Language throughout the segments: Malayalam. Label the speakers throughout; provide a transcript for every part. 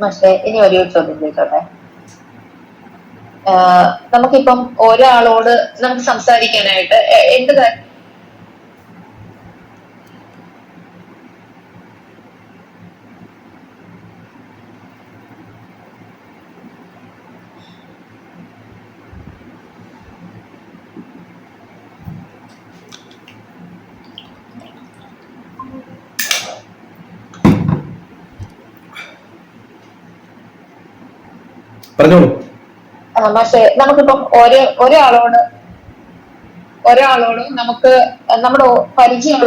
Speaker 1: പക്ഷേ ഇനി ഒരു ചോദ്യം ചോദിച്ചോട്ടെ? നമുക്കിപ്പം ഒരാളോട് നമുക്ക് സംസാരിക്കാനായിട്ട് എന്ത്
Speaker 2: പറഞ്ഞോളൂ.
Speaker 1: പക്ഷേ നമുക്കിപ്പം ഒരു ഒരാളോട് ഒരാളോട് നമുക്ക് നമ്മുടെ പരിചയം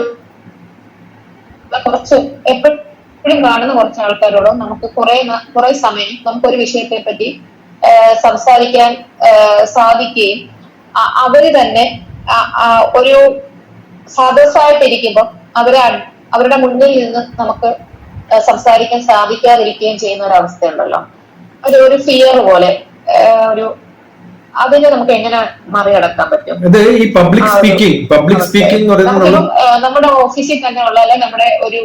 Speaker 1: കുറച്ച് എപ്പോഴും കാണുന്ന കുറച്ച് ആൾക്കാരോടോ നമുക്ക് കുറെ കുറെ സമയം നമുക്ക് ഒരു വിഷയത്തെ പറ്റി സംസാരിക്കാൻ സാധിക്കുകയും അവർ തന്നെ ഒരു സദസ്സായിട്ടിരിക്കുമ്പോൾ അവരെ അവരുടെ മുന്നിൽ നിന്ന് നമുക്ക് സംസാരിക്കാൻ സാധിക്കാതിരിക്കുകയും ചെയ്യുന്ന ഒരു അവസ്ഥയുണ്ടല്ലോ ഒരു ഒരു ഫിയർ പോലെ ഒരു അതിനെ നമുക്ക് എങ്ങനെ മറികടക്കാൻ പറ്റും?
Speaker 2: ഇത് ഈ പബ്ലിക് സ്പീക്കിംഗ് പബ്ലിക് സ്പീക്കിംഗ് എന്ന് പറയുന്നത്
Speaker 1: നമ്മുടെ ഓഫീസിൽ തന്നെ ഉള്ള അല്ലെ നമ്മുടെ ഒരു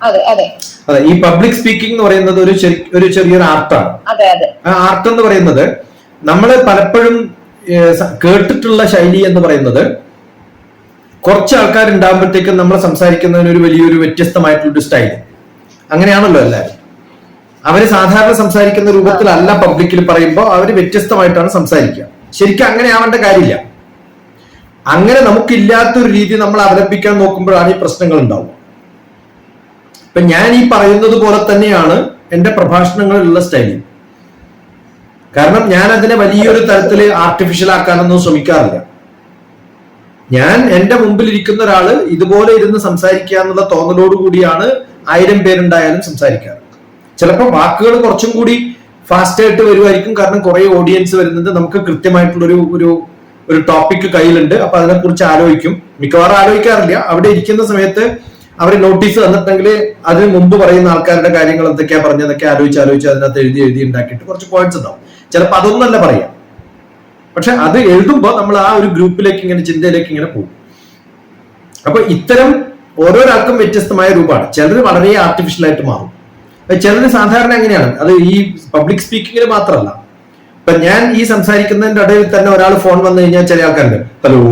Speaker 1: അതെ അതെ.
Speaker 2: അതെ ഈ പബ്ലിക് സ്പീക്കിംഗ് എന്ന് പറയുന്നത് ഒരു ഒരു ചെറിയൊരു ആർട്ടാണ്.
Speaker 1: അതെ അതെ.
Speaker 2: ആ ആർട്ട് എന്ന് പറയുന്നത് നമ്മൾ പലപ്പോഴും കേട്ടിട്ടുള്ള ശൈലി എന്ന് പറയുന്നത് കുറച്ച് ആൾക്കാർ ഉണ്ടാകുമ്പോഴത്തേക്കും നമ്മൾ സംസാരിക്കുന്നതിന് ഒരു വലിയൊരു വ്യത്യസ്തമായിട്ടുള്ള സ്റ്റൈൽ അങ്ങനെയാണല്ലോ എല്ലാവരും അവർ സാധാരണ സംസാരിക്കുന്ന രൂപത്തിലല്ല പബ്ലിക്കിൽ പറയുമ്പോൾ അവർ വ്യത്യസ്തമായിട്ടാണ് സംസാരിക്കുക. ശരിക്കും അങ്ങനെ ആവേണ്ട കാര്യമില്ല. അങ്ങനെ നമുക്കില്ലാത്തൊരു രീതി നമ്മൾ അവലംബിക്കാൻ നോക്കുമ്പോഴാണ് ഈ പ്രശ്നങ്ങൾ ഉണ്ടാവുക. ഇപ്പൊ ഞാൻ ഈ പറയുന്നത് പോലെ തന്നെയാണ് എന്റെ പ്രഭാഷണങ്ങളിലുള്ള സ്റ്റൈലിൽ കാരണം ഞാൻ അതിനെ വലിയൊരു തരത്തിൽ ആർട്ടിഫിഷ്യൽ ആക്കാനൊന്നും ശ്രമിക്കാറില്ല. ഞാൻ എന്റെ മുമ്പിൽ ഇരിക്കുന്ന ഒരാൾ ഇതുപോലെ ഇരുന്ന് സംസാരിക്കുക എന്നുള്ള തോന്നലോട് കൂടിയാണ് ആയിരം പേരുണ്ടായാലും സംസാരിക്കാറ്. ചിലപ്പോൾ വാക്കുകൾ കുറച്ചും കൂടി ഫാസ്റ്റായിട്ട് വരുമായിരിക്കും കാരണം കുറെ ഓഡിയൻസ് വരുന്നത് നമുക്ക് കൃത്യമായിട്ടുള്ള ഒരു ഒരു ഒരു ടോപ്പിക് കയ്യിലുണ്ട്. അപ്പൊ അതിനെക്കുറിച്ച് ആലോചിക്കും. മിക്കവാറും ആലോചിക്കാറില്ല. അവിടെ ഇരിക്കുന്ന സമയത്ത് അവർ നോട്ടീസ് തന്നിട്ടുണ്ടെങ്കിൽ അതിന് മുമ്പ് പറയുന്ന ആൾക്കാരുടെ കാര്യങ്ങൾ എന്തൊക്കെയാ പറഞ്ഞതൊക്കെ ആലോചിച്ച് ആലോചിച്ച് അതിനകത്ത് എഴുതി എഴുതി ഉണ്ടാക്കിയിട്ട് കുറച്ച് പോയിന്റ്സ് ഉണ്ടാവും. ചിലപ്പോൾ അതൊന്നല്ല പറയാം. പക്ഷെ അത് എഴുതുമ്പോൾ നമ്മൾ ആ ഒരു ഗ്രൂപ്പിലേക്ക് ഇങ്ങനെ ചിന്തയിലേക്ക് ഇങ്ങനെ പോകും. അപ്പൊ ഇത്തരം ഓരോരാൾക്കും വ്യത്യസ്തമായ രൂപമാണ്. ചിലർ വളരെ ആർട്ടിഫിഷ്യൽ ആയിട്ട് മാറും. ചിലർ സാധാരണ എങ്ങനെയാണ്? അത് ഈ പബ്ലിക് സ്പീക്കിങ്ങിൽ മാത്രമല്ല. ഇപ്പൊ ഞാൻ ഈ സംസാരിക്കുന്നതിന്റെ ഇടയിൽ തന്നെ ഒരാൾ ഫോൺ വന്നു കഴിഞ്ഞാൽ ചില ആൾക്കാരുണ്ട്. ഹലോ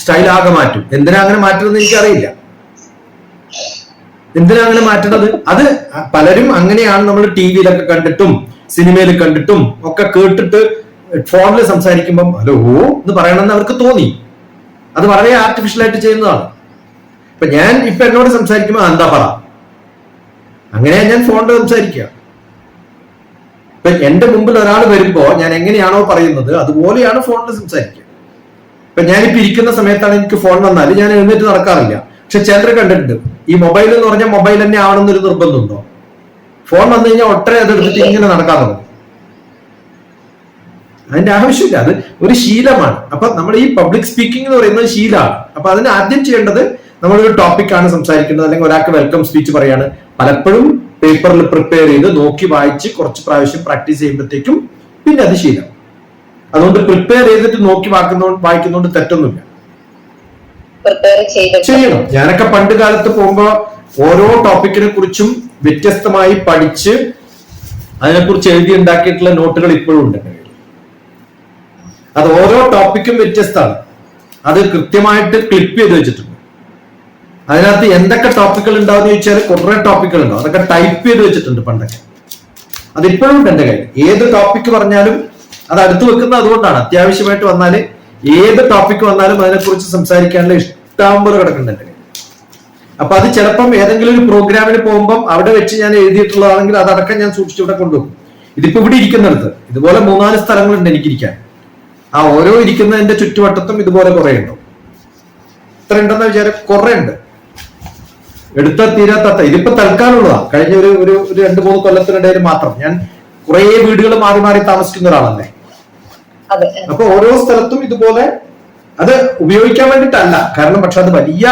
Speaker 2: സ്റ്റൈൽ ആകെ മാറ്റും. എന്തിനാ അങ്ങനെ മാറ്റുന്നത് എനിക്കറിയില്ല. എന്തിനാ അങ്ങനെ മാറ്റുന്നത്? അത് പലരും അങ്ങനെയാണ് നമ്മൾ ടി വിയിലൊക്കെ കണ്ടിട്ടും സിനിമയിൽ കണ്ടിട്ടും ഒക്കെ കേട്ടിട്ട് ഫോണിൽ സംസാരിക്കുമ്പം ഹലോ എന്ന് പറയണമെന്ന് അവർക്ക് തോന്നി. അത് വളരെ ആർട്ടിഫിഷ്യൽ ആയിട്ട് ചെയ്യുന്നതാണ്. ഇപ്പൊ ഞാൻ ഇപ്പൊ എന്നോട് സംസാരിക്കുമ്പോ എന്താ പറ? അങ്ങനെ ഞാൻ ഫോണിൽ സംസാരിക്കുക. ഇപ്പൊ എന്റെ മുമ്പിൽ ഒരാൾ വരുമ്പോ ഞാൻ എങ്ങനെയാണോ പറയുന്നത് അതുപോലെയാണ് ഫോണിൽ സംസാരിക്കുക. ഇപ്പൊ ഞാനിപ്പോ ഇരിക്കുന്ന സമയത്താണ് എനിക്ക് ഫോൺ വന്നാൽ ഞാൻ എഴുന്നേറ്റ് നടക്കാറില്ല. പക്ഷെ ചിലർ കണ്ടിട്ടുണ്ട് ഈ മൊബൈൽ എന്ന് പറഞ്ഞാൽ മൊബൈൽ തന്നെ ആവണമെന്നൊരു നിർബന്ധമുണ്ടോ? ഫോൺ വന്നു കഴിഞ്ഞാൽ ഒട്ടര അത് എടുത്തിട്ട് ഇങ്ങനെ നടക്കാൻ തുടങ്ങും അതിന്റെ ആവശ്യമില്ല അത് ഒരു ശീലമാണ്. അപ്പൊ നമ്മൾ ഈ പബ്ലിക് സ്പീക്കിംഗ് എന്ന് പറയുന്നത് ശീലമാണ്. അപ്പൊ അതിന് ആദ്യം ചെയ്യേണ്ടത് നമ്മളൊരു ടോപ്പിക്കാണ് സംസാരിക്കുന്നത്. അല്ലെങ്കിൽ ഒരാൾക്ക് വെൽക്കം സ്പീച്ച് പറയാണ്. പലപ്പോഴും പേപ്പറിൽ പ്രിപ്പയർ ചെയ്ത് നോക്കി വായിച്ച് കുറച്ച് പ്രാവശ്യം പ്രാക്ടീസ് ചെയ്യുമ്പോഴത്തേക്കും പിന്നെ അത് ശീലം. അതുകൊണ്ട് പ്രിപ്പയർ ചെയ്തിട്ട് നോക്കി വാക്കുന്നോ വായിക്കുന്നോണ്ട് തെറ്റൊന്നുമില്ല. ചെയ്യണം. ഞാനൊക്കെ പണ്ട് കാലത്ത് പോകുമ്പോ ഓരോ ടോപ്പിക്കിനെ കുറിച്ചും വ്യത്യസ്തമായി പഠിച്ച് അതിനെക്കുറിച്ച് എഴുതി ഉണ്ടാക്കിയിട്ടുള്ള നോട്ടുകൾ ഇപ്പോഴും ഉണ്ട്. അത് ഓരോ ടോപ്പിക്കും വ്യത്യസ്തമാണ്. അത് കൃത്യമായിട്ട് ക്ലിപ്പ് ചെയ്ത് വെച്ചിട്ടുണ്ട്. അതിനകത്ത് എന്തൊക്കെ ടോപ്പിക്കുകൾ ഉണ്ടാവും എന്ന് ചോദിച്ചാൽ കുറെ ടോപ്പിക്കുകൾ ഉണ്ടാവും. അതൊക്കെ ടൈപ്പ് ചെയ്ത് വെച്ചിട്ടുണ്ട് പണ്ടൊക്കെ. അതിപ്പോഴും ഉണ്ട് എന്റെ കയ്യിൽ. ഏത് ടോപ്പിക്ക് പറഞ്ഞാലും അത് അടുത്ത് വെക്കുന്നത് അതുകൊണ്ടാണ്. അത്യാവശ്യമായിട്ട് വന്നാൽ ഏത് ടോപ്പിക്ക് വന്നാലും അതിനെക്കുറിച്ച് സംസാരിക്കാനുള്ള ഇഷ്ടം പോലെ കിടക്കുന്നുണ്ട് എന്റെ കയ്യിൽ. അപ്പൊ അത് ചിലപ്പം ഏതെങ്കിലും ഒരു പ്രോഗ്രാമിന് പോകുമ്പോൾ അവിടെ വെച്ച് ഞാൻ എഴുതിയിട്ടുള്ളതാണെങ്കിൽ അതടക്കം ഞാൻ സൂക്ഷിച്ച് ഇവിടെ കൊണ്ടുപോകും. ഇതിപ്പോ ഇവിടെ ഇരിക്കുന്നിടത്ത്. ഇതുപോലെ മൂന്നാൽ സ്ഥലങ്ങളുണ്ട് എനിക്കിരിക്കാൻ. ആ ഓരോ ഇരിക്കുന്നതിന്റെ ചുറ്റുവട്ടത്തും ഇതുപോലെ കുറെ ഉണ്ടോ? ഇത്ര ഉണ്ടെന്ന വിചാരം കുറെ ഉണ്ട്. എടുത്ത തീരാത്ത ഇതിപ്പോ തൽക്കാലമുള്ളതാ. കഴിഞ്ഞ ഒരു ഒരു രണ്ടു മൂന്ന് കൊല്ലത്തിനിടയിൽ മാത്രം. ഞാൻ കുറേ വീടുകൾ മാറി മാറി താമസിക്കുന്ന ഒരാളല്ലേ? അപ്പൊ ഓരോ സ്ഥലത്തും ഇതുപോലെ അത് ഉപയോഗിക്കാൻ വേണ്ടിട്ടല്ല കാരണം പക്ഷെ അത് വലിയ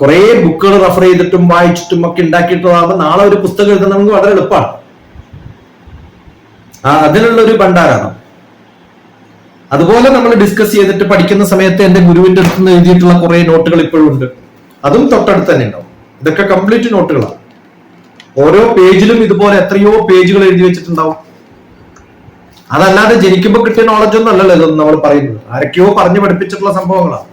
Speaker 2: കുറെ ബുക്കുകൾ റെഫർ ചെയ്തിട്ടും വായിച്ചിട്ടും ഒക്കെ ഉണ്ടാക്കിയിട്ടുള്ളതാകുമ്പോൾ നാളെ ഒരു പുസ്തകം എഴുതണമെങ്കിൽ വളരെ എളുപ്പമാണ്. ആ അതിനുള്ള ഒരു ഭണ്ഡാരാണ്. അതുപോലെ നമ്മൾ ഡിസ്കസ് ചെയ്തിട്ട് പഠിക്കുന്ന സമയത്ത് എന്റെ ഗുരുവിന്റെ അടുത്ത് നിന്ന് എഴുതിയിട്ടുള്ള കുറെ നോട്ടുകൾ ഇപ്പോഴും ഉണ്ട്. അതും തൊട്ടടുത്ത് തന്നെ ഉണ്ടാവും. ഇതൊക്കെ കംപ്ലീറ്റ് നോട്ടുകളാണ് ഓരോ പേജിലും ഇതുപോലെ എത്രയോ പേജുകൾ എഴുതി വെച്ചിട്ടുണ്ടാവും. അതല്ലാതെ ജനിക്കുമ്പോൾ കിട്ടിയ നോളജ് ഒന്നും അല്ലല്ലോ ഇതൊന്നും നമ്മൾ പറയുന്നത്. ആരൊക്കെയോ പറഞ്ഞു പഠിപ്പിച്ചിട്ടുള്ള സംഭവങ്ങളാണ്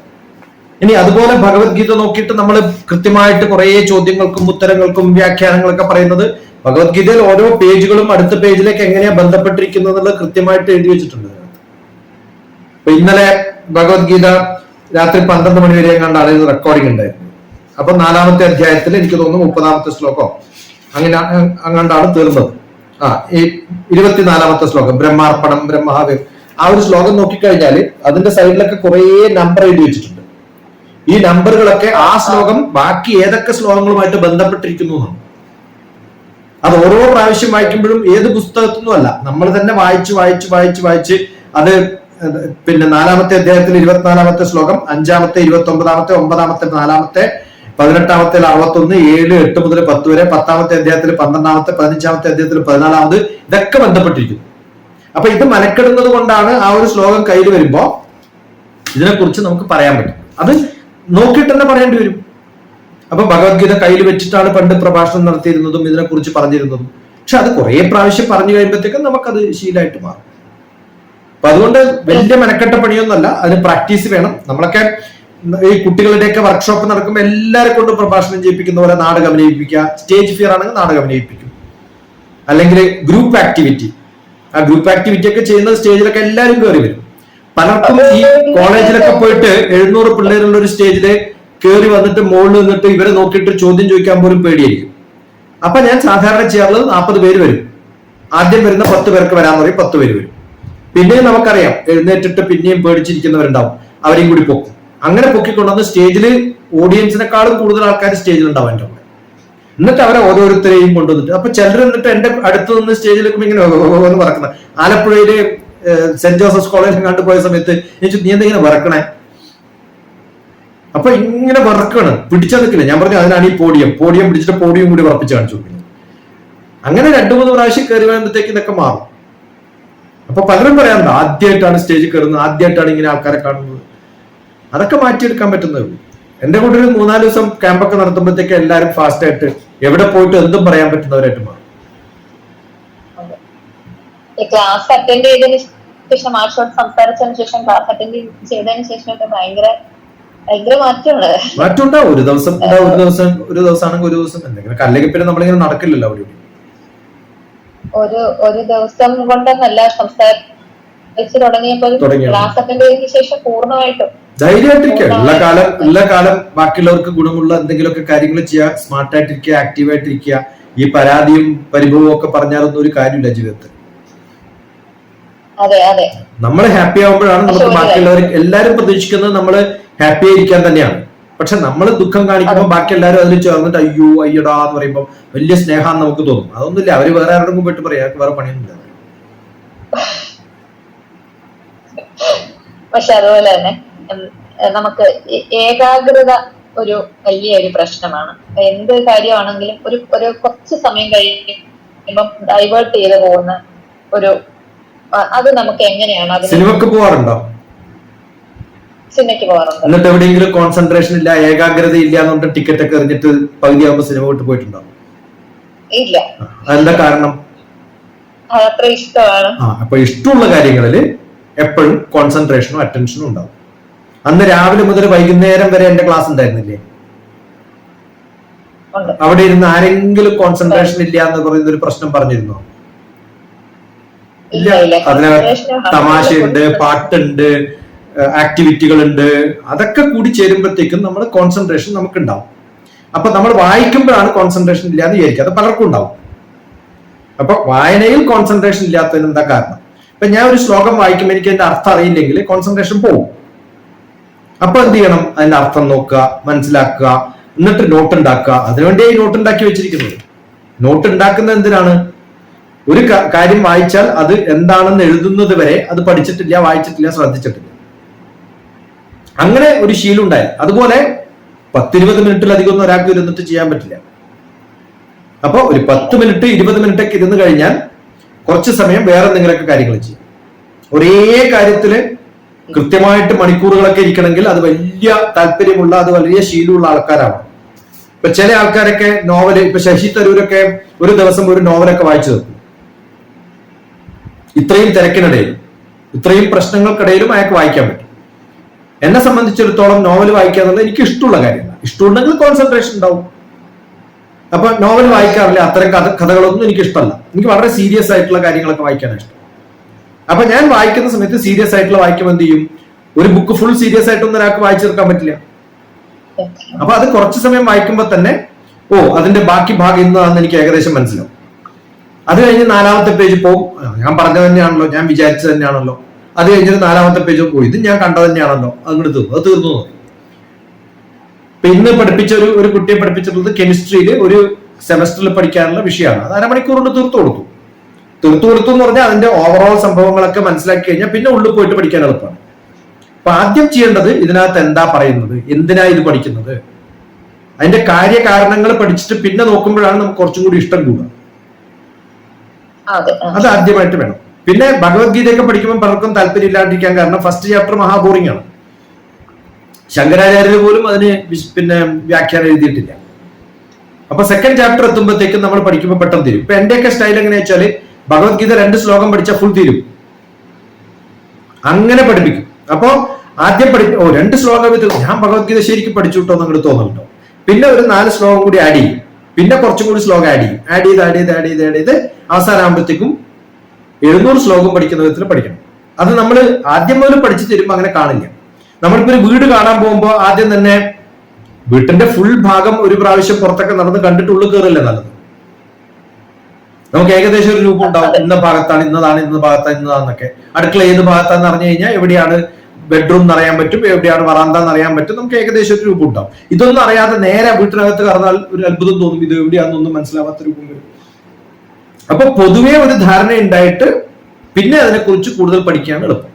Speaker 2: ഇനി അതുപോലെ ഭഗവത്ഗീത നോക്കിയിട്ട് നമ്മൾ കൃത്യമായിട്ട് കുറേ ചോദ്യങ്ങൾക്കും ഉത്തരങ്ങൾക്കും വ്യാഖ്യാനങ്ങളൊക്കെ പറയുന്നത് ഭഗവത്ഗീതയിൽ ഓരോ പേജുകളും അടുത്ത പേജിലേക്ക് എങ്ങനെയാ ബന്ധപ്പെട്ടിരിക്കുന്നത് എന്നുള്ളത് കൃത്യമായിട്ട് എഴുതി വെച്ചിട്ടുണ്ട്. ഇന്നലെ ഭഗവത്ഗീത രാത്രി പന്ത്രണ്ട് മണി വരെ കണ്ടാണ് റെക്കോർഡിംഗ് ഉണ്ടായിരുന്നത് അപ്പൊ നാലാമത്തെ അധ്യായത്തിൽ എനിക്ക് തോന്നുന്നു മുപ്പതാമത്തെ ശ്ലോകം. അങ്ങനെ അങ്ങാണ്ടാണ് തീർന്നത്. ആ ഈ ഇരുപത്തിനാലാമത്തെ ശ്ലോകം ബ്രഹ്മാർപ്പണം ബ്രഹ്മാവേ ആ ഒരു ശ്ലോകം നോക്കിക്കഴിഞ്ഞാൽ അതിന്റെ സൈഡിലൊക്കെ കുറേ നമ്പർ എഴുതി വെച്ചിട്ടുണ്ട്. ഈ നമ്പറുകളൊക്കെ ആ ശ്ലോകം ബാക്കി ഏതൊക്കെ ശ്ലോകങ്ങളുമായിട്ട് ബന്ധപ്പെട്ടിരിക്കുന്നു അത് ഓരോ പ്രാവശ്യം വായിക്കുമ്പോഴും ഏത് പുസ്തകത്തൊന്നും നമ്മൾ തന്നെ വായിച്ച് വായിച്ച് വായിച്ച് വായിച്ച് അത് പിന്നെ നാലാമത്തെ അധ്യായത്തിൽ ഇരുപത്തിനാലാമത്തെ ശ്ലോകം അഞ്ചാമത്തെ ഇരുപത്തി ഒമ്പതാമത്തെ ഒമ്പതാമത്തെ നാലാമത്തെ പതിനെട്ടാമത്തെ അറുപത്തൊന്ന് ഏഴ് എട്ട് മുതൽ പത്ത് വരെ പത്താമത്തെ അധ്യായത്തിൽ പന്ത്രണ്ടാമത്തെ പതിനഞ്ചാമത്തെ അധ്യായത്തിൽ പതിനാലാമത് ഇതൊക്കെ ബന്ധപ്പെട്ടിരിക്കുന്നു. അപ്പൊ ഇത് മനക്കെടുന്നത് കൊണ്ടാണ് ആ ഒരു ശ്ലോകം കയ്യിൽ വരുമ്പോ ഇതിനെക്കുറിച്ച് നമുക്ക് പറയാൻ പറ്റും. അത് നോക്കിയിട്ട് തന്നെ പറയേണ്ടി വരും. അപ്പൊ ഭഗവത്ഗീത കയ്യിൽ വെച്ചിട്ടാണ് പണ്ട് പ്രഭാഷണം നടത്തിയിരുന്നതും ഇതിനെക്കുറിച്ച് പറഞ്ഞിരുന്നതും. പക്ഷെ അത് കുറെ പ്രാവശ്യം പറഞ്ഞു കഴിയുമ്പോഴത്തേക്കും നമുക്കത് ശീലമായിട്ട് മാറും. അപ്പൊ അതുകൊണ്ട് വലിയ മെനക്കെട്ട പണിയൊന്നുമല്ല. അതിന് പ്രാക്ടീസ് വേണം. നമ്മളൊക്കെ ഈ കുട്ടികളുടെയൊക്കെ വർക്ക്ഷോപ്പ് നടക്കുമ്പോൾ എല്ലാവരെ കൊണ്ടും പ്രഭാഷണം ചെയ്യിപ്പിക്കുന്ന പോലെ നാടകം അഭിനയിപ്പിക്കുക. സ്റ്റേജ് ഫിയർ ആണെങ്കിൽ നാടകം അഭിനയിപ്പിക്കും. അല്ലെങ്കിൽ ഗ്രൂപ്പ് ആക്ടിവിറ്റി ആ ഗ്രൂപ്പ് ആക്ടിവിറ്റി ഒക്കെ ചെയ്യുന്ന സ്റ്റേജിലൊക്കെ എല്ലാവരും കയറി വരും. പലർക്കും ഈ കോളേജിലൊക്കെ പോയിട്ട് എഴുന്നൂറ് പിള്ളേരുള്ള ഒരു സ്റ്റേജിൽ കയറി വന്നിട്ട് മുകളിൽ നിന്നിട്ട് ഇവരെ നോക്കിയിട്ട് ചോദ്യം ചോദിക്കാൻ പോലും പേടിയായിരിക്കും. അപ്പൊ ഞാൻ സാധാരണ ചെയ്യാറുള്ളത് നാൽപ്പത് പേര് വരും. ആദ്യം വരുന്ന പത്ത് പേർക്ക് വരാൻ പറയും പത്ത് പേര് വരും. പിന്നെയും നമുക്കറിയാം എഴുന്നേറ്റിട്ട് പിന്നെയും പേടിച്ചിരിക്കുന്നവരുണ്ടാവും. അവരെയും കൂടി പൊക്കും. അങ്ങനെ പൊക്കിക്കൊണ്ടുവന്ന് സ്റ്റേജിൽ ഓഡിയൻസിനെക്കാളും കൂടുതൽ ആൾക്കാർ സ്റ്റേജിൽ ഉണ്ടാവും എന്റെ കൂടെ. എന്നിട്ട് അവരെ ഓരോരുത്തരെയും കൊണ്ടുവന്നിട്ട്. അപ്പൊ ചിലർ എന്നിട്ട് എന്റെ അടുത്ത് നിന്ന് സ്റ്റേജിലേക്ക് ഇങ്ങനെ എന്ന് പറക്കുന്നത് ആലപ്പുഴയിൽ സെന്റ് ജോസഫ്സ് കോളേജിൽ കണ്ടുപോയ സമയത്ത് എനിക്ക് നീ എന്തെങ്കിലും വറക്കണേ? അപ്പൊ ഇങ്ങനെ വറക്കാണ്. പിടിച്ചാൽ നിൽക്കില്ല. ഞാൻ പറഞ്ഞു അതിനാണ് ഈ പോഡിയം. പോഡിയം പിടിച്ചിട്ട് പോഡിയം കൂടി ഉറപ്പിച്ച് കാണിച്ചു അങ്ങനെ രണ്ടു മൂന്ന് പ്രാവശ്യം കയറി വരുമ്പോഴത്തേക്ക് ഇതൊക്കെ മാറും. അപ്പൊ പലരും പറയാറുണ്ട് ആദ്യമായിട്ടാണ് സ്റ്റേജിൽ കയറുന്നത് ആദ്യമായിട്ടാണ് ഇങ്ങനെ ആൾക്കാരെ കാണുന്നത്. അതൊക്കെ മാറ്റിയെടുക്കാൻ പറ്റുന്നേ ഉള്ളൂ. എന്റെ കൂടെ ഒരു മൂന്നാൽ ദിവസം ക്യാമ്പൊക്കെ നടത്തുമ്പോഴത്തേക്ക് എല്ലാരും ഫാസ്റ്റ് ആയിട്ട് എവിടെ പോയിട്ട് എന്തും പറയാൻ പറ്റുന്നവരായിട്ട് മാറും.
Speaker 1: ക്ലാസ് അറ്റൻഡ് ചെയ്തതിന് ശേഷം മാർഷോട്ട് സംസാരിച്ചതിന് ശേഷം ക്ലാസ് അറ്റൻഡ് ചെയ്തതിന് ശേഷം ഒക്കെ ഭയങ്കര ഭയങ്കര മാറ്റമുണ്ട്
Speaker 2: മാറ്റമുണ്ടാവും. ഒരു ദിവസം ഒരു ദിവസം ഒരു ദിവസമാണെങ്കിൽ ഒരു ദിവസം. എന്തെങ്കിലും അല്ലെങ്കിൽ പിന്നെ നമ്മളിങ്ങനെ നടക്കില്ലല്ലോ അവിടെ
Speaker 1: ഒരു ഒരു ദിവസം കൊണ്ടൊന്നല്ല സംസാരിച്ച് തുടങ്ങിയപ്പോൾ ക്ലാസ് അറ്റൻഡ് ചെയ്തതിന് ശേഷം പൂർണമായിട്ടും
Speaker 2: ധൈര്യമായിട്ടിരിക്കുക. ഉള്ള കാലം ഉള്ള കാലം ബാക്കിയുള്ളവർക്ക് ഗുണമുള്ള എന്തെങ്കിലുമൊക്കെ കാര്യങ്ങൾ ചെയ്യുക സ്മാർട്ട് ആയിട്ടിരിക്കുക ആക്റ്റീവ് ആയിട്ടിരിക്കുക. ഈ പരാതിയും പരിഭവവും ഒക്കെ പറഞ്ഞാലൊന്നും ഒരു കാര്യമില്ല ജീവിതത്തിൽ. നമ്മൾ ഹാപ്പി ആവുമ്പോഴാണ് നമുക്ക് ബാക്കിയുള്ളവർ എല്ലാരും പ്രതീക്ഷിക്കുന്നത് നമ്മൾ ഹാപ്പി ആയിരിക്കാൻ തന്നെയാണ്. പക്ഷെ നമ്മൾ ദുഃഖം കാണിക്കുമ്പോൾ ബാക്കി എല്ലാവരും അതിൽ ചേർന്നിട്ട് അയ്യോ അയ്യടാ എന്ന് പറയുമ്പോൾ വലിയ സ്നേഹം നമുക്ക് തോന്നും. അതൊന്നുമില്ല. അവർ വേറെ ആരുടെ പോയിട്ട് പറയാം? "അയാൾക്ക് വേറെ പണിയൊന്നുമില്ല.
Speaker 1: പക്ഷെ അതുപോലെ തന്നെ നമുക്ക് ഏകാഗ്രത ഒരു വലിയ ഒരു പ്രശ്നമാണ്. എന്ത് കാര്യമാണെങ്കിലും ഒരു ഒരു കുറച്ച് സമയം കഴിയുമ്പം ഡൈവേർട്ട് ചെയ്ത് പോകുന്ന ഒരു അത് നമുക്ക് എങ്ങനെയാണ്
Speaker 2: സിനിമക്ക് പോവാറുണ്ടോ?
Speaker 1: സിനിമയ്ക്ക്
Speaker 2: എന്നിട്ട് എവിടെയെങ്കിലും കോൺസെൻട്രേഷൻ ഇല്ല ഏകാഗ്രത ഇല്ല എന്നുകൊണ്ട് ടിക്കറ്റ് ഒക്കെ എറിഞ്ഞിട്ട് പകുതിയാകുമ്പോൾ സിനിമ വിട്ട് പോയിട്ടുണ്ടോ?
Speaker 1: ഇല്ല.
Speaker 2: അതെന്താ കാരണം?
Speaker 1: അത് അത്ര ഇഷ്ടമാണ്.
Speaker 2: ആ അപ്പൊ ഇഷ്ടമുള്ള കാര്യങ്ങളിൽ എപ്പോഴും കോൺസെൻട്രേഷനും അറ്റൻഷനും ഉണ്ടാവും. അന്ന് രാവിലെ മുതൽ വൈകുന്നേരം വരെ എന്റെ ക്ലാസ് ഉണ്ടായിരുന്നില്ലേ? അവിടെ ഇരുന്ന് ആരെങ്കിലും കോൺസെൻട്രേഷൻ ഇല്ല എന്ന് പറയുന്ന ഒരു പ്രശ്നം പറഞ്ഞിരുന്നോ?
Speaker 1: ഇല്ല അതിന്
Speaker 2: തമാശയുണ്ട് പാട്ടുണ്ട് ആക്ടിവിറ്റികൾ ഉണ്ട് അതൊക്കെ കൂടി ചേരുമ്പോഴത്തേക്കും നമ്മൾ കോൺസെൻട്രേഷൻ നമുക്ക് ഉണ്ടാവും അപ്പൊ നമ്മൾ വായിക്കുമ്പോഴാണ് കോൺസെൻട്രേഷൻ ഇല്ല എന്ന് വിചാരിക്കുക. അത് പലർക്കും ഉണ്ടാവും. അപ്പൊ വായനയിൽ കോൺസെൻട്രേഷൻ ഇല്ലാത്തതിന് എന്താ കാരണം? ഇപ്പൊ ഞാൻ ഒരു ശ്ലോകം വായിക്കുമ്പോൾ എനിക്ക് അതിന്റെ അർത്ഥം അറിയില്ലെങ്കിൽ കോൺസെൻട്രേഷൻ പോകും അപ്പൊ എന്ത് ചെയ്യണം? അതിന്റെ അർത്ഥം നോക്കുക മനസ്സിലാക്കുക എന്നിട്ട് നോട്ട് ഉണ്ടാക്കുക. അതിനുവേണ്ടി ഈ നോട്ട് ഉണ്ടാക്കി വെച്ചിരിക്കുന്നത്. നോട്ട് ഉണ്ടാക്കുന്നത് എന്തിനാണ്? ഒരു കാര്യം വായിച്ചാൽ അത് എന്താണെന്ന് എഴുതുന്നത് വരെ അത് പഠിച്ചിട്ടില്ല വായിച്ചിട്ടില്ല ശ്രദ്ധിച്ചിട്ടില്ല. അങ്ങനെ ഒരു ശീലം ഉണ്ടായി അതുപോലെ പത്തിരുപത് മിനിറ്റിലധികം ഒന്നും ഒരാൾക്ക് ഇരുന്നിട്ട് ചെയ്യാൻ പറ്റില്ല. അപ്പോൾ ഒരു പത്ത് മിനിറ്റ് ഇരുപത് മിനിറ്റ് ഒക്കെ ഇരുന്ന് കഴിഞ്ഞാൽ കുറച്ച് സമയം വേറെ എന്തെങ്കിലുമൊക്കെ കാര്യങ്ങൾ ചെയ്യും. ഒരേ കാര്യത്തിൽ കൃത്യമായിട്ട് മണിക്കൂറുകളൊക്കെ ഇരിക്കണമെങ്കിൽ അത് വലിയ താല്പര്യമുള്ള അത് വലിയ ശീലമുള്ള ആൾക്കാരാണ്. ഇപ്പൊ ചില ആൾക്കാരൊക്കെ നോവൽ ഇപ്പൊ ശശി തരൂരൊക്കെ ഒരു ദിവസം ഒരു നോവലൊക്കെ വായിച്ചു തീർക്കും. ഇത്രയും തിരക്കിനിടയിൽ ഇത്രയും പ്രശ്നങ്ങൾക്കിടയിലും അയാൾക്ക് വായിക്കാൻ പറ്റും. എന്നെ സംബന്ധിച്ചിടത്തോളം നോവൽ വായിക്കുക എന്നുള്ളത് എനിക്ക് ഇഷ്ടമുള്ള കാര്യമാണ്. ഇഷ്ടമുണ്ടെങ്കിൽ കോൺസെൻട്രേഷൻ ഉണ്ടാവും. അപ്പൊ നോവൽ വായിക്കാറില്ല അത്തരം കഥ കഥകളൊന്നും എനിക്ക് ഇഷ്ടമല്ല എനിക്ക് വളരെ സീരിയസ് ആയിട്ടുള്ള കാര്യങ്ങളൊക്കെ വായിക്കാനാണ് ഇഷ്ടം. അപ്പൊ ഞാൻ വായിക്കുന്ന സമയത്ത് സീരിയസ് ആയിട്ടുള്ള വായിക്കുമ്പോൾ എന്ത് ചെയ്യും? ഒരു ബുക്ക് ഫുൾ സീരിയസ് ആയിട്ടൊന്നും ഒരാൾക്ക് വായിച്ചു തീർക്കാൻ പറ്റില്ല. അപ്പൊ അത് കുറച്ച് സമയം വായിക്കുമ്പോൾ തന്നെ ഓ അതിന്റെ ബാക്കി ഭാഗം ഇന്നതാണെന്ന് എനിക്ക് ഏകദേശം മനസ്സിലാവും. അത് കഴിഞ്ഞ് നാലാമത്തെ പേജ് പോകും. ഞാൻ പറഞ്ഞത് തന്നെയാണല്ലോ ഞാൻ വിചാരിച്ചത് തന്നെയാണല്ലോ. അത് കഴിഞ്ഞിട്ട് നാലാമത്തെ പേജ് പോയി ഇത് ഞാൻ കണ്ടത് തന്നെയാണല്ലോ. അങ്ങോട്ട് തീർന്നു. അത് തീർന്നു ഇന്ന് പഠിപ്പിച്ച ഒരു ഒരു കുട്ടിയെ പഠിപ്പിച്ചിട്ടുള്ളത് കെമിസ്ട്രിയിൽ ഒരു സെമസ്റ്ററിൽ പഠിക്കാനുള്ള വിഷയമാണ്. അത് അരമണിക്കൂർ കൊണ്ട് തീർത്തു കൊടുത്തു. തീർത്തു കൊടുത്തു എന്ന് പറഞ്ഞാൽ അതിന്റെ ഓവറോൾ സംഭവങ്ങളൊക്കെ മനസ്സിലാക്കി കഴിഞ്ഞാൽ പിന്നെ ഉള്ളിൽ പോയിട്ട് പഠിക്കാൻ എളുപ്പമാണ്. അപ്പൊ ആദ്യം ചെയ്യേണ്ടത് ഇതിനകത്ത് എന്താ പറയുന്നത്? എന്തിനാ ഇത് പഠിക്കുന്നത്? അതിന്റെ കാര്യകാരണങ്ങൾ പഠിച്ചിട്ട് പിന്നെ നോക്കുമ്പോഴാണ് നമുക്ക് കുറച്ചും കൂടി ഇഷ്ടം കൂടുക.
Speaker 1: അതെ
Speaker 2: ആദ്യമായിട്ട് വേണം. പിന്നെ ഭഗവത്ഗീതയൊക്കെ പഠിക്കുമ്പോൾ പലർക്കും താല്പര്യം ഇല്ലാണ്ടിരിക്കാൻ കാരണം ഫസ്റ്റ് ചാപ്റ്റർ മഹാബോറിംഗ് ആണ്. ശങ്കരാചാര്യർ പോലും അതിന് പിന്നെ വ്യാഖ്യാനം എഴുതിയിട്ടില്ല. അപ്പൊ സെക്കൻഡ് ചാപ്റ്റർ എത്തുമ്പോഴത്തേക്കും നമ്മൾ പഠിക്കുമ്പോൾ പെട്ടെന്ന് തരും. ഇപ്പൊ എന്റെയൊക്കെ സ്റ്റൈൽ എങ്ങനെയാ വെച്ചാൽ ഭഗവത്ഗീത രണ്ട് ശ്ലോകം പഠിച്ചാൽ ഫുൾ തീരും. അങ്ങനെ പഠിപ്പിക്കും. അപ്പോ ആദ്യം പഠി ഓ രണ്ട് ശ്ലോകം ഞാൻ ഭഗവത്ഗീത ശരിക്കും പഠിച്ചു കിട്ടോ എന്ന് അങ്ങോട്ട് തോന്നുന്നുണ്ടോ പിന്നെ ഒരു നാല് ശ്ലോകം കൂടി ആഡ് ചെയ്യും. പിന്നെ കുറച്ചും കൂടി ശ്ലോകം ആഡ് ചെയ്യും. ആഡ് ചെയ്ത് ആഡ് ചെയ്ത് ആഡ് ചെയ്ത് ആഡ് ചെയ്ത് അവസാനമാകുമ്പോഴത്തേക്കും എഴുന്നൂറ് ശ്ലോകം പഠിക്കുന്ന വിധത്തിൽ പഠിക്കണം. അത് നമ്മൾ ആദ്യം മുതൽ പഠിച്ചു തരുമ്പോൾ അങ്ങനെ കാണില്ല. നമ്മളിപ്പോ ഒരു വീട് കാണാൻ പോകുമ്പോൾ ആദ്യം തന്നെ വീട്ടിന്റെ ഫുൾ ഭാഗം ഒരു പ്രാവശ്യം പുറത്തൊക്കെ നടന്ന് കണ്ടിട്ട് ഉള്ളിൽ കയറല്ലേ നല്ലത്? നമുക്ക് ഏകദേശം ഒരു രൂപം ഉണ്ടാവും. ഇന്ന ഭാഗത്താണ് ഇന്നതാണ് ഇന്ന ഭാഗത്താണ് ഇന്നതാന്നൊക്കെ. അടുക്കള ഏത് ഭാഗത്താന്ന് അറിഞ്ഞു കഴിഞ്ഞാൽ എവിടെയാണ് ബെഡ്റൂം എന്നറിയാൻ പറ്റും എവിടെയാണ് വറാന്ത എന്നറിയാൻ പറ്റും നമുക്ക് ഏകദേശം ഒരു രൂപം ഉണ്ടാവും. ഇതൊന്നും അറിയാതെ നേരെ വീട്ടിനകത്ത് കറന്നാൽ ഒരു അത്ഭുതം തോന്നും ഇത് എവിടെയാണെന്നൊന്നും മനസ്സിലാവാത്ത രൂപം വരും അപ്പൊ പൊതുവേ ഒരു ധാരണ ഉണ്ടായിട്ട് പിന്നെ അതിനെക്കുറിച്ച് കൂടുതൽ പഠിക്കാൻ എളുപ്പം.